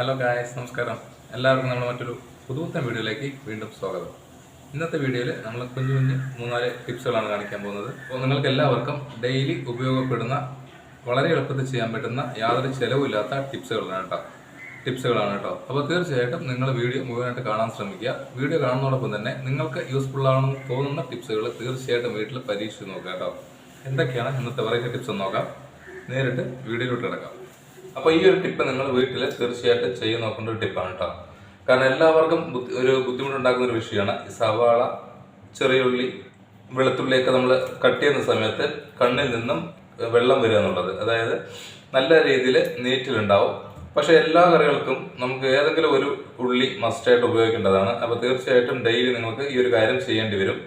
Hello guys നമസ്കാരം. എല്ലാവർക്കും നമ്മൾ മറ്റൊരു പുതുപുത്തൻ വീഡിയോയിലേക്ക് വീണ്ടും സ്വാഗതം. ഇന്നത്തെ വീഡിയോയിൽ നമ്മൾ കുഞ്ഞു കുഞ്ഞു മൂന്നാൽ ടിപ്സുകളാണ് കാണിക്കാൻ പോകുന്നത്. അപ്പോൾ നിങ്ങൾക്ക് എല്ലാവർക്കും ഡെയിലി ഉപയോഗപ്പെടുന്ന വളരെ എളുപ്പത്തിൽ ചെയ്യാൻ പറ്റുന്ന യാതൊരു ചിലവില്ലാത്ത ടിപ്സുകളാണ് കേട്ടോ. ടിപ്സുകളാണ് കേട്ടോ. അപ്പോൾ തീർച്ചയായിട്ടും നിങ്ങൾ വീഡിയോ മുഴുവനായിട്ട് കാണാൻ ശ്രമിക്കുക. വീഡിയോ കാണുന്നതോടൊപ്പം തന്നെ നിങ്ങൾക്ക് യൂസ്ഫുൾ തോന്നുന്ന ടിപ്സുകൾ തീർച്ചയായിട്ടും വീട്ടിൽ പരീക്ഷിച്ച് നോക്കുക കേട്ടോ. എന്തൊക്കെയാണ് ഇന്നത്തെ വെറൈറ്റി ടിപ്സ് നോക്കാം. നേരിട്ട് വീഡിയോയിലോട്ട് കിടക്കാം. അപ്പോൾ ഈ ഒരു ടിപ്പ് നിങ്ങൾ വീട്ടിൽ തീർച്ചയായിട്ടും ചെയ്ത് നോക്കേണ്ട ഒരു ടിപ്പാണ് കേട്ടോ കാരണം എല്ലാവർക്കും ഒരു ബുദ്ധിമുട്ടുണ്ടാക്കുന്ന ഒരു വിഷയമാണ്. ഈ സവാള ചെറിയുള്ളി വെളുത്തുള്ളിയൊക്കെ നമ്മൾ കട്ട് ചെയ്യുന്ന സമയത്ത് കണ്ണിൽ നിന്നും വെള്ളം വരിക എന്നുള്ളത്. അതായത് നല്ല രീതിയിൽ നീറ്റിലുണ്ടാവും. പക്ഷെ എല്ലാ കറികൾക്കും നമുക്ക് ഏതെങ്കിലും ഒരു ഉള്ളി മസ്റ്റായിട്ട് ഉപയോഗിക്കേണ്ടതാണ്. അപ്പോൾ തീർച്ചയായിട്ടും ഡെയിലി നിങ്ങൾക്ക് ഈ ഒരു കാര്യം ചെയ്യേണ്ടി വരും.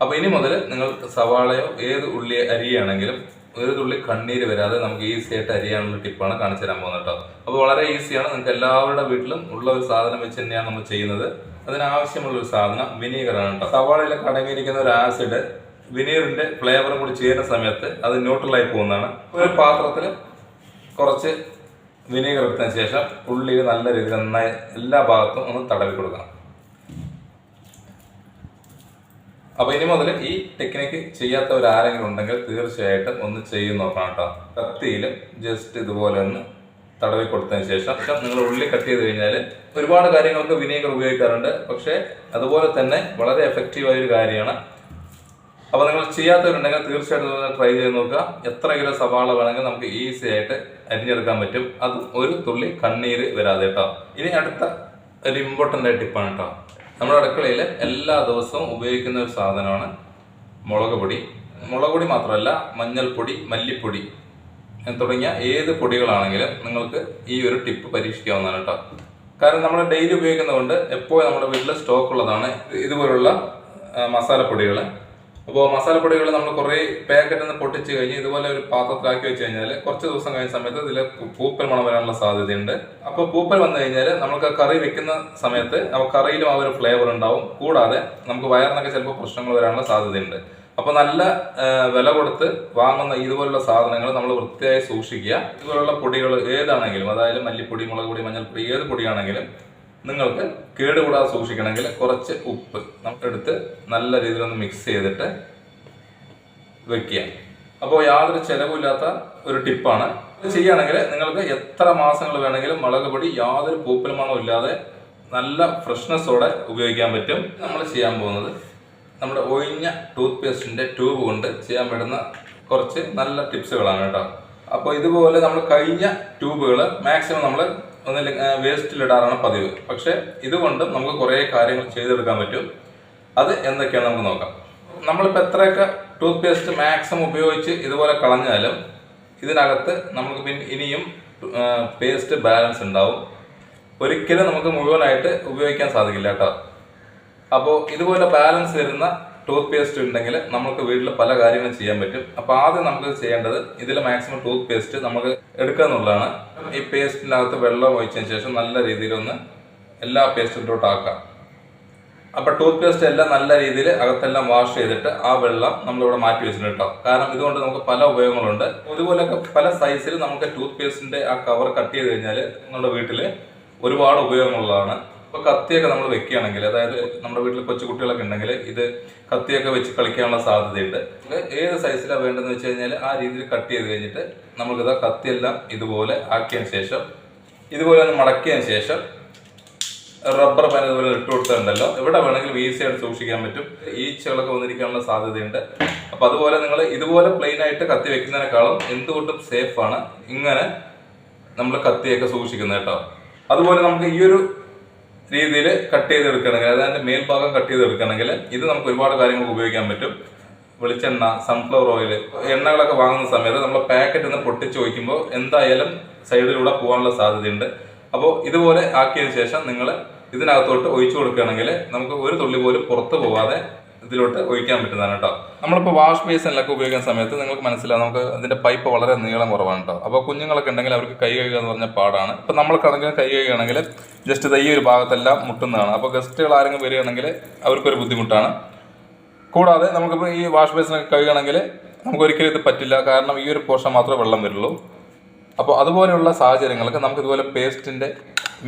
അപ്പോൾ ഇനി മുതൽ നിങ്ങൾ സവാളയോ ഏത് ഉള്ളി അരിയാണെങ്കിലും ഒരു തുള്ളി കണ്ണീര് വരാതെ നമുക്ക് ഈസി ആയിട്ട് അരിയാനുള്ള ടിപ്പാണ് കാണിച്ചു തരാൻ പോകുന്നത് കേട്ടോ. അപ്പോൾ വളരെ ഈസിയാണ് നിങ്ങൾക്ക് എല്ലാവരുടെ വീട്ടിലും ഉള്ള ഒരു സാധനം വെച്ച് തന്നെയാണ് നമ്മൾ ചെയ്യുന്നത്. അതിനാവശ്യമുള്ള ഒരു സാധനം വിനീഗറാണ് കേട്ടോ. സവാളയിലൊക്കെ അടങ്ങിയിരിക്കുന്ന ഒരു ആസിഡ് വിനീറിന്റെ ഫ്ലേവറും കൂടി ചെയ്യുന്ന സമയത്ത് അത് ന്യൂട്രലായി പോകുന്നതാണ്. ഒരു പാത്രത്തിൽ കുറച്ച് വിനീഗർ എടുത്തതിന് ശേഷം ഉള്ളിൽ നല്ല രീതിയിൽ നന്നായി എല്ലാ ഭാഗത്തും ഒന്ന് തടവി കൊടുക്കണം. അപ്പൊ ഇനി മുതൽ ഈ ടെക്നിക്ക് ചെയ്യാത്തവർ ആരെങ്കിലും ഉണ്ടെങ്കിൽ തീർച്ചയായിട്ടും ഒന്ന് ചെയ്ത് നോക്കണം കേട്ടോ. കത്തിയിലും ജസ്റ്റ് ഇതുപോലെ ഒന്ന് തടവി കൊടുത്തതിന് ശേഷം. ശേഷം നിങ്ങൾ ഉള്ളി കട്ട് ചെയ്ത് കഴിഞ്ഞാൽ ഒരുപാട് കാര്യങ്ങൾക്ക് വിനീഗർ ഉപയോഗിക്കാറുണ്ട്. പക്ഷേ അതുപോലെ തന്നെ വളരെ എഫക്റ്റീവായ ഒരു കാര്യമാണ്. അപ്പോൾ നിങ്ങൾ ചെയ്യാത്തവരുണ്ടെങ്കിൽ തീർച്ചയായിട്ടും ട്രൈ ചെയ്ത് നോക്കുക. എത്ര കിലോ സവാള വേണമെങ്കിൽ നമുക്ക് ഈസി ആയിട്ട് അരിഞ്ഞെടുക്കാൻ പറ്റും. അത് ഒരു തുള്ളി കണ്ണീര് വരാതെ കേട്ടോ. ഇനി അടുത്ത ഒരു ഇമ്പോർട്ടന്റ് ആയ ടിപ്പാണ് കേട്ടോ. നമ്മുടെ അടുക്കളയിൽ എല്ലാ ദിവസവും ഉപയോഗിക്കുന്ന ഒരു സാധനമാണ് മുളക് പൊടി മുളക് പൊടി മാത്രമല്ല മഞ്ഞൾപ്പൊടി മല്ലിപ്പൊടി തുടങ്ങിയ ഏത് പൊടികളാണെങ്കിലും നിങ്ങൾക്ക് ഈ ഒരു ടിപ്പ് പരീക്ഷിക്കാവുന്നതാണ് കേട്ടോ. കാരണം നമ്മൾ ഡെയിലി ഉപയോഗിക്കുന്നതുകൊണ്ട് എപ്പോഴും നമ്മുടെ വീട്ടിൽ സ്റ്റോക്ക് ഉള്ളതാണ് ഇതുപോലുള്ള മസാലപ്പൊടികൾ അപ്പോൾ മസാലപ്പൊടികൾ നമ്മൾ കുറേ പാക്കറ്റിൽ നിന്ന് പൊട്ടിച്ച് കഴിഞ്ഞ് ഇതുപോലെ ഒരു പാത്രത്തിലാക്കി വെച്ച് കഴിഞ്ഞാൽ കുറച്ച് ദിവസം കഴിഞ്ഞ സമയത്ത് ഇതിൽ പൂപ്പൽ മണം വരാനുള്ള സാധ്യതയുണ്ട്. അപ്പോൾ പൂപ്പൽ വന്നു കഴിഞ്ഞാൽ നമുക്ക് കറി വെക്കുന്ന സമയത്ത് ആ കറിയിലും ആ ഒരു ഫ്ലേവർ ഉണ്ടാവും. കൂടാതെ നമുക്ക് വയറിനൊക്കെ ചിലപ്പോൾ പ്രശ്നങ്ങൾ വരാനുള്ള സാധ്യതയുണ്ട്. അപ്പോൾ നല്ല വില കൊടുത്ത് വാങ്ങുന്ന ഇതുപോലുള്ള സാധനങ്ങൾ നമ്മൾ വൃത്തിയായി സൂക്ഷിക്കുക. ഇതുപോലുള്ള പൊടികൾ ഏതാണെങ്കിലും അതായത് മല്ലിപ്പൊടി മുളക് പൊടി മഞ്ഞൾപ്പൊടി ഏത് പൊടിയാണെങ്കിലും നിങ്ങൾക്ക് കേടുകൂടാതെ സൂക്ഷിക്കണമെങ്കിൽ കുറച്ച് ഉപ്പ് എടുത്ത് നല്ല രീതിയിൽ ഒന്ന് മിക്സ് ചെയ്തിട്ട് വെക്കുക. അപ്പോൾ യാതൊരു ചിലവുമില്ലാത്ത ഒരു ടിപ്പാണ് ഇത് ചെയ്യുകയാണെങ്കിൽ നിങ്ങൾക്ക് എത്ര മാസങ്ങൾ വേണമെങ്കിലും മുളക് പൊടി യാതൊരു പൂപ്പൽ ഇല്ലാതെ നല്ല ഫ്രഷ്നെസ്സോടെ ഉപയോഗിക്കാൻ പറ്റും. നമ്മൾ ചെയ്യാൻ പോകുന്നത് നമ്മുടെ ഒഴിഞ്ഞ ടൂത്ത് പേസ്റ്റിന്റെ ട്യൂബ് കൊണ്ട് ചെയ്യാൻ പറ്റുന്ന കുറച്ച് നല്ല ടിപ്സുകളാണ് കേട്ടോ. അപ്പോൾ ഇതുപോലെ നമ്മൾ കഴിഞ്ഞ ട്യൂബുകൾ മാക്സിമം നമ്മൾ ഒന്നിൽ വേസ്റ്റിലിടാറാണ് പതിവ്. പക്ഷേ ഇതുകൊണ്ട് നമുക്ക് കുറേ കാര്യങ്ങൾ ചെയ്തെടുക്കാൻ പറ്റും. അത് എന്തൊക്കെയാണ് നമുക്ക് നോക്കാം. നമ്മളിപ്പോൾ എത്രയൊക്കെ ടൂത്ത് പേസ്റ്റ് മാക്സിമം ഉപയോഗിച്ച് ഇതുപോലെ കളഞ്ഞാലും ഇതിനകത്ത് നമുക്ക് പിന്നെ ഇനിയും പേസ്റ്റ് ബാലൻസ് ഉണ്ടാവും. ഒരിക്കലും നമുക്ക് മുഴുവനായിട്ട് ഉപയോഗിക്കാൻ സാധിക്കില്ല കേട്ടോ. അപ്പോൾ ഇതുപോലെ ബാലൻസ് വരുന്ന ടൂത്ത് പേസ്റ്റ് ഉണ്ടെങ്കിൽ നമുക്ക് വീട്ടിൽ പല കാര്യങ്ങളും ചെയ്യാൻ പറ്റും. അപ്പോൾ ആദ്യം നമുക്ക് ചെയ്യേണ്ടത് ഇതിൽ മാക്സിമം ടൂത്ത് പേസ്റ്റ് നമുക്ക് എടുക്കുക എന്നുള്ളതാണ്. ഈ പേസ്റ്റിനകത്ത് വെള്ളം ഒഴിച്ചതിന് ശേഷം നല്ല രീതിയിലൊന്ന് എല്ലാ പേസ്റ്റിലോട്ട് ആക്കാം. അപ്പോൾ ടൂത്ത് പേസ്റ്റ് എല്ലാം നല്ല രീതിയിൽ അകത്തെല്ലാം വാഷ് ചെയ്തിട്ട് ആ വെള്ളം നമ്മളിവിടെ മാറ്റി വെച്ചിട്ടുണ്ട് കേട്ടോ. കാരണം ഇതുകൊണ്ട് നമുക്ക് പല ഉപയോഗങ്ങളുണ്ട്. ഇതുപോലെയൊക്കെ പല സൈസിൽ നമുക്ക് ടൂത്ത് പേസ്റ്റിന്റെ ആ കവർ കട്ട് ചെയ്ത് കഴിഞ്ഞാൽ നമ്മുടെ വീട്ടിൽ ഒരുപാട് ഉപയോഗങ്ങളുള്ളതാണ്. ഇപ്പൊ കത്തിയൊക്കെ നമ്മൾ വെക്കുകയാണെങ്കിൽ അതായത് നമ്മുടെ വീട്ടിൽ കൊച്ചു കുട്ടികളൊക്കെ ഉണ്ടെങ്കിൽ ഇത് കത്തിയൊക്കെ വെച്ച് കളിക്കാനുള്ള സാധ്യതയുണ്ട്. ഏത് സൈസിലാണ് വേണ്ടതെന്ന് വെച്ച് കഴിഞ്ഞാൽ ആ രീതിയിൽ കട്ട് ചെയ്ത് കഴിഞ്ഞിട്ട് നമുക്കിത് കത്തിയെല്ലാം ഇതുപോലെ ആക്കിയതിന് ശേഷം ഇതുപോലെ ഒന്ന് മടക്കിയതിന് ശേഷം റബ്ബർ പാൻ ഇതുപോലെ ഇട്ട് കൊടുത്തിട്ടുണ്ടല്ലോ. എവിടെ വേണമെങ്കിലും ഈസി ആയിട്ട് സൂക്ഷിക്കാൻ പറ്റും. ഈച്ചകളൊക്കെ വന്നിരിക്കാനുള്ള സാധ്യതയുണ്ട്. അപ്പൊ അതുപോലെ നിങ്ങൾ ഇതുപോലെ പ്ലെയിൻ ആയിട്ട് കത്തി വെക്കുന്നതിനേക്കാളും എന്തുകൊണ്ടും സേഫാണ് ഇങ്ങനെ നമ്മൾ കത്തിയൊക്കെ സൂക്ഷിക്കുന്നത് കേട്ടോ. അതുപോലെ നമുക്ക് ഈ ഒരു രീതിയിൽ കട്ട് ചെയ്തെടുക്കണമെങ്കിൽ അതായത് മേൽഭാഗം കട്ട് ചെയ്തെടുക്കണമെങ്കിൽ ഇത് നമുക്ക് ഒരുപാട് കാര്യങ്ങൾക്ക് ഉപയോഗിക്കാൻ പറ്റും. വെളിച്ചെണ്ണ സൺഫ്ലവർ ഓയിൽ എണ്ണകളൊക്കെ വാങ്ങുന്ന സമയത്ത് നമ്മൾ പാക്കറ്റ് ഒന്ന് പൊട്ടിച്ച് വയ്ക്കുമ്പോൾ എന്തായാലും സൈഡിലൂടെ പോകാനുള്ള സാധ്യതയുണ്ട്. അപ്പോൾ ഇതുപോലെ ആക്കിയതിന് ശേഷം നിങ്ങൾ ഇതിനകത്തോട്ട് ഒഴിച്ചു കൊടുക്കുകയാണെങ്കിൽ നമുക്ക് ഒരു തുള്ളി പോലും പുറത്ത് പോവാതെ ഇതിലോട്ട് ഒഴിക്കാൻ പറ്റുന്നതാണ് കേട്ടോ നമ്മളിപ്പോൾ വാഷ് ബേസിനിലൊക്കെ ഉപയോഗിക്കുന്ന സമയത്ത് നിങ്ങൾക്ക് മനസ്സിലാവും നമുക്ക് അതിന്റെ പൈപ്പ് വളരെ നീളം കുറവാണ് കേട്ടോ അപ്പോൾ കുഞ്ഞുങ്ങളൊക്കെ ഉണ്ടെങ്കിൽ അവർക്ക് കൈ കഴുകുക എന്ന് പറഞ്ഞാൽ പാടാണ്. ഇപ്പം നമ്മൾക്കാണെങ്കിൽ കൈ കഴുകുകയാണെങ്കിൽ ജസ്റ്റ് ഈ ഒരു ഭാഗത്തെല്ലാം മുട്ടുന്നതാണ്. അപ്പോൾ ഗസ്റ്റുകൾ ആരെങ്കിലും വരികയാണെങ്കിൽ അവർക്കൊരു ബുദ്ധിമുട്ടാണ്. കൂടാതെ നമുക്കിപ്പോൾ ഈ വാഷ് ബേസിനൊക്കെ കഴുകണമെങ്കിൽ നമുക്ക് ഒരിക്കലും ഇത് പറ്റില്ല. കാരണം ഈ ഒരു പോർഷൻ മാത്രമേ വെള്ളം വരുള്ളൂ. അപ്പോൾ അതുപോലെയുള്ള സാഹചര്യങ്ങൾക്ക് നമുക്ക് ഇതുപോലെ പേസ്റ്റിന്റെ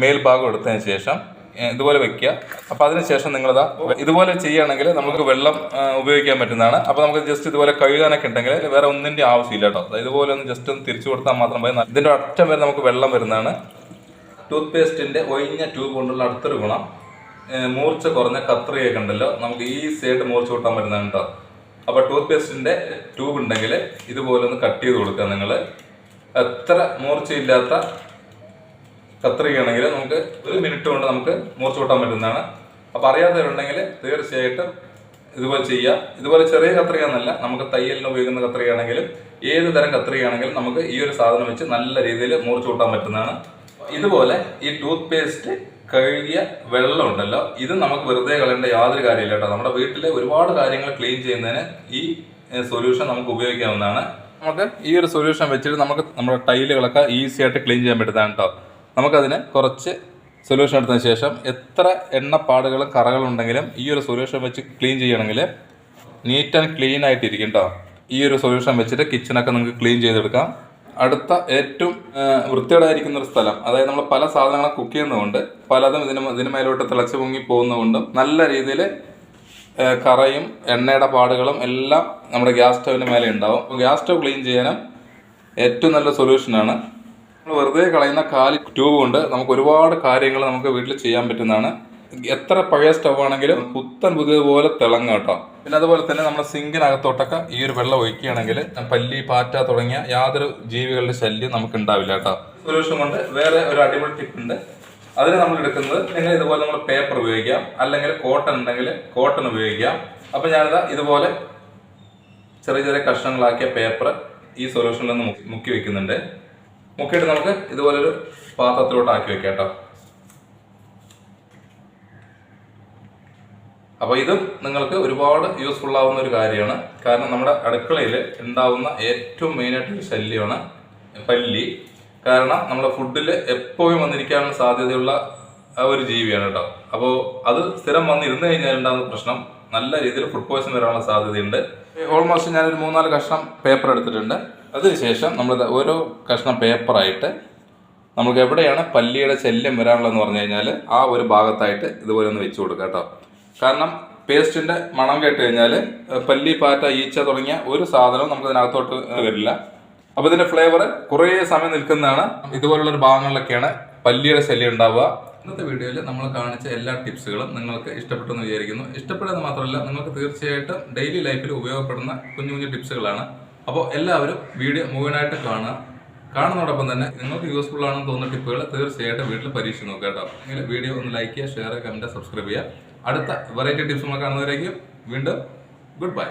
മേൽഭാഗം എടുത്തതിന് ശേഷം ഇതുപോലെ വെക്കുക. അപ്പോൾ അതിനുശേഷം നിങ്ങളിതാ ഇതുപോലെ ചെയ്യുകയാണെങ്കിൽ നമുക്ക് വെള്ളം ഉപയോഗിക്കാൻ പറ്റുന്നതാണ്. അപ്പോൾ നമുക്ക് ജസ്റ്റ് ഇതുപോലെ കഴുകാനൊക്കെ ഉണ്ടെങ്കിൽ വേറെ ഒന്നിന്റെ ആവശ്യമില്ല കേട്ടോ. ഇതുപോലെ ഒന്ന് ജസ്റ്റ് ഒന്ന് തിരിച്ചു കൊടുത്താൽ മാത്രം മതി. ഇതിന്റെ അറ്റം വരെ നമുക്ക് വെള്ളം വരുന്നതാണ്. ടൂത്ത് പേസ്റ്റിന്റെ ഒഴിഞ്ഞ ട്യൂബ് കൊണ്ടുള്ള അടുത്തൊരു ഗുണം. മൂർച്ച കുറഞ്ഞ കത്രികയൊക്കെ ഉണ്ടല്ലോ. നമുക്ക് ഈസി ആയിട്ട് മൂർച്ച കൂട്ടാൻ പറ്റുന്നതാണ് കേട്ടോ. അപ്പൊ ടൂത്ത് പേസ്റ്റിന്റെ ട്യൂബ് ഉണ്ടെങ്കിൽ ഇതുപോലെ ഒന്ന് കട്ട് ചെയ്ത് കൊടുക്കുക നിങ്ങൾ എത്ര മൂർച്ചയില്ലാത്ത കത്രികയാണെങ്കിൽ നമുക്ക് ഒരു മിനിറ്റ് കൊണ്ട് നമുക്ക് മൂർച്ച കൂട്ടാൻ പറ്റുന്നതാണ്. അപ്പോൾ അറിയാത്തവരുണ്ടെങ്കിൽ തീർച്ചയായിട്ടും ഇതുപോലെ ചെയ്യുക. ഇതുപോലെ ചെറിയ കത്രിക എന്നല്ല നമുക്ക് തയ്യലിന് ഉപയോഗിക്കുന്ന കത്രികയാണെങ്കിലും ഏത് തരം കത്രികയാണെങ്കിലും നമുക്ക് ഈ ഒരു സാധനം വെച്ച് നല്ല രീതിയിൽ മൂർച്ച കൂട്ടാൻ പറ്റുന്നതാണ്. ഇതുപോലെ ഈ ടൂത്ത് പേസ്റ്റ് കഴുകിയ വെള്ളം ഉണ്ടല്ലോ ഇത് നമുക്ക് വെറുതെ കളയേണ്ട യാതൊരു കാര്യമില്ല കേട്ടോ. നമ്മുടെ വീട്ടിലെ ഒരുപാട് കാര്യങ്ങൾ ക്ലീൻ ചെയ്യുന്നതിന് ഈ സൊല്യൂഷൻ നമുക്ക് ഉപയോഗിക്കാവുന്നതാണ്. നമുക്ക് ഈ ഒരു സൊല്യൂഷൻ വെച്ചിട്ട് നമുക്ക് നമ്മുടെ ടൈലുകളൊക്കെ ഈസി ആയിട്ട് ക്ലീൻ ചെയ്യാൻ പറ്റുന്നതാണ് കേട്ടോ. നമുക്കതിന് കുറച്ച് സൊല്യൂഷൻ എടുത്തതിന് ശേഷം എത്ര എണ്ണപ്പാടുകളും കറകളും ഉണ്ടെങ്കിലും ഈ ഒരു സൊല്യൂഷൻ വെച്ച് ക്ലീൻ ചെയ്യണമെങ്കിൽ നീറ്റ് ആൻഡ് ക്ലീൻ ആയിട്ടിരിക്കും കേട്ടോ ഈ ഒരു സൊല്യൂഷൻ വെച്ചിട്ട് കിച്ചണൊക്കെ നിങ്ങൾക്ക് ക്ലീൻ ചെയ്തെടുക്കാം. അടുത്ത ഏറ്റവും വൃത്തിയോടായിരിക്കുന്ന ഒരു സ്ഥലം അതായത് നമ്മൾ പല സാധനങ്ങളും കുക്ക് ചെയ്യുന്നതുകൊണ്ട് പലതും ഇതിന് ഇതിന് മേലോട്ട് തിളച്ച് പൊങ്ങി പോകുന്നതുകൊണ്ടും നല്ല രീതിയിൽ കറയും എണ്ണയുടെ പാടുകളും എല്ലാം നമ്മുടെ ഗ്യാസ് സ്റ്റൗവിന് മേലെ ഉണ്ടാവും. ഗ്യാസ് സ്റ്റവ് ക്ലീൻ ചെയ്യാനും ഏറ്റവും നല്ല സൊല്യൂഷനാണ് നമ്മൾ വെറുതെ കളയുന്ന കാലി ട്യൂബ് കൊണ്ട് നമുക്ക് ഒരുപാട് കാര്യങ്ങൾ നമുക്ക് വീട്ടിൽ ചെയ്യാൻ പറ്റുന്നതാണ്. എത്ര പഴയ സ്റ്റവ് ആണെങ്കിലും പുത്തൻ പുതിയതുപോലെ തിളങ്ങും കേട്ടോ. പിന്നെ അതുപോലെ തന്നെ നമ്മുടെ സിങ്കിനകത്തോട്ടൊക്കെ ഈ ഒരു വെള്ളം ഒഴിക്കുകയാണെങ്കിൽ പല്ലി പാറ്റ തുടങ്ങിയ യാതൊരു ജീവികളുടെ ശല്യം നമുക്ക് ഉണ്ടാവില്ല കേട്ടോ. സൊല്യൂഷൻ കൊണ്ട് വേറെ ഒരു അടിപൊളി ടിപ്പ് ഉണ്ട്. അതിന് നമ്മൾ എടുക്കുന്നത് നിങ്ങൾ ഇതുപോലെ നമ്മൾ പേപ്പർ ഉപയോഗിക്കാം. അല്ലെങ്കിൽ കോട്ടൺ ഉണ്ടെങ്കിൽ കോട്ടൺ ഉപയോഗിക്കാം. അപ്പൊ ഞാനിതാ ഇതുപോലെ ചെറിയ ചെറിയ കഷ്ണങ്ങളാക്കിയ പേപ്പർ ഈ സൊല്യൂഷനിൽ നിന്ന് മുക്കി- മുക്കി വെക്കുന്നുണ്ട്. മുക്കിയിട്ട് നമുക്ക് ഇതുപോലൊരു പാത്രത്തിലോട്ട് ആക്കി വെക്കാം കേട്ടോ അപ്പോൾ ഇതും നിങ്ങൾക്ക് ഒരുപാട് യൂസ്ഫുൾ ആവുന്ന ഒരു കാര്യമാണ്. കാരണം നമ്മുടെ അടുക്കളയിൽ ഉണ്ടാവുന്ന ഏറ്റവും മെയിനായിട്ടൊരു ശല്യമാണ് പല്ലി. കാരണം നമ്മുടെ ഫുഡിൽ എപ്പോഴും വന്നിരിക്കാനുള്ള സാധ്യതയുള്ള ഒരു ജീവിയാണ് കേട്ടോ അപ്പോൾ അത് സ്ഥിരം വന്നിരുന്നു കഴിഞ്ഞാൽ ഉണ്ടാകുന്ന പ്രശ്നം നല്ല രീതിയിൽ ഫുഡ് പോയ്സൺ വരാനുള്ള സാധ്യതയുണ്ട്. ഓൾമോസ്റ്റ് ഞാനൊരു മൂന്നാൽ കഷ്ണം പേപ്പർ എടുത്തിട്ടുണ്ട്. അതിനുശേഷം നമ്മൾ ഓരോ കഷ്ണം പേപ്പറായിട്ട് നമുക്ക് എവിടെയാണ് പല്ലിയുടെ ശല്യം വരാനുള്ളതെന്ന് പറഞ്ഞു കഴിഞ്ഞാൽ ആ ഒരു ഭാഗത്തായിട്ട് ഇതുപോലെ ഒന്ന് വെച്ച് കൊടുക്കുക കേട്ടോ. കാരണം പേസ്റ്റിന്റെ മണം കേട്ട് കഴിഞ്ഞാൽ പല്ലി പാറ്റ ഈച്ച തുടങ്ങിയ ഒരു സാധനവും നമുക്ക് അതിനകത്തോട്ട് വരില്ല. അപ്പോൾ ഇതിന്റെ ഫ്ലേവർ കുറേ സമയം നിൽക്കുന്നതാണ്. ഇതുപോലുള്ളൊരു ഭാഗങ്ങളിലൊക്കെയാണ് പല്ലിയുടെ ശല്യം ഉണ്ടാവുക. ഇന്നത്തെ വീഡിയോയിൽ നമ്മൾ കാണിച്ച എല്ലാ ടിപ്സുകളും നിങ്ങൾക്ക് ഇഷ്ടപ്പെട്ടെന്ന് വിചാരിക്കുന്നു. ഇഷ്ടപ്പെടുന്നത് മാത്രമല്ല നിങ്ങൾക്ക് തീർച്ചയായിട്ടും ഡെയിലി ലൈഫിൽ ഉപയോഗപ്പെടുന്ന കുഞ്ഞു കുഞ്ഞു ടിപ്സുകളാണ്. അപ്പോൾ എല്ലാവരും വീഡിയോ മുഴുവനായിട്ട് കാണുക. കാണുന്നതോടൊപ്പം തന്നെ നിങ്ങൾക്ക് യൂസ്ഫുൾ ആണെന്ന് തോന്നുന്ന ടിപ്പുകൾ തീർച്ചയായിട്ടും വീട്ടിൽ പരീക്ഷിച്ച് നോക്കുക കേട്ടോ. നിങ്ങൾ വീഡിയോ ഒന്ന് ലൈക്ക് ചെയ്യുക ഷെയർ ചെയ്യുക കമന്റ് സബ്സ്ക്രൈബ് ചെയ്യുക. അടുത്ത വെറൈറ്റി ടിപ്സുകൾ കാണുന്നവരേക്കും വീണ്ടും ഗുഡ് ബൈ